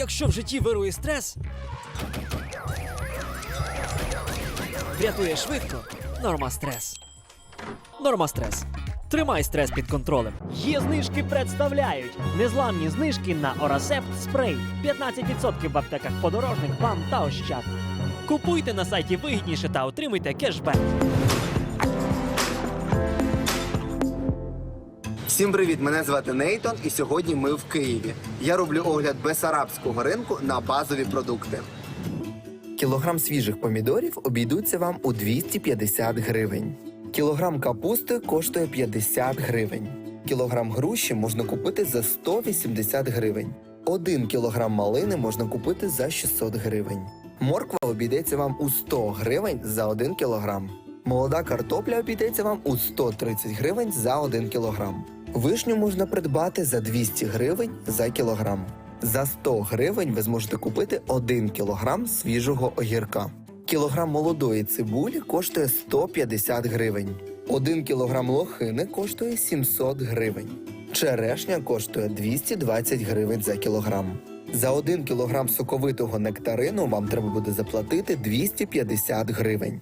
Якщо в житті вирує стрес, врятує швидко. Норма стрес. Норма стрес. Тримай стрес під контролем. Є знижки представляють незламні знижки на Орасепт спрей. 15% в аптеках подорожник, бам та ощад. Купуйте на сайті вигідніше та отримуйте кешбек. Всім привіт! Мене звати Нейтон, і сьогодні ми в Києві. Я роблю огляд бесарабського ринку на базові продукти. Кілограм свіжих помідорів обійдуться вам у 250 гривень. Кілограм капусти коштує 50 гривень. Кілограм груші можна купити за 180 гривень. Один кілограм малини можна купити за 600 гривень. Морква обійдеться вам у 100 гривень за 1 кілограм. Молода картопля обійдеться вам у 130 гривень за 1 кілограм. Вишню можна придбати за 200 гривень за кілограм. За 100 гривень ви зможете купити 1 кілограм свіжого огірка. Кілограм молодої цибулі коштує 150 гривень. 1 кілограм лохини коштує 700 гривень. Черешня коштує 220 гривень за кілограм. За 1 кілограм соковитого нектарину вам треба буде заплатити 250 гривень.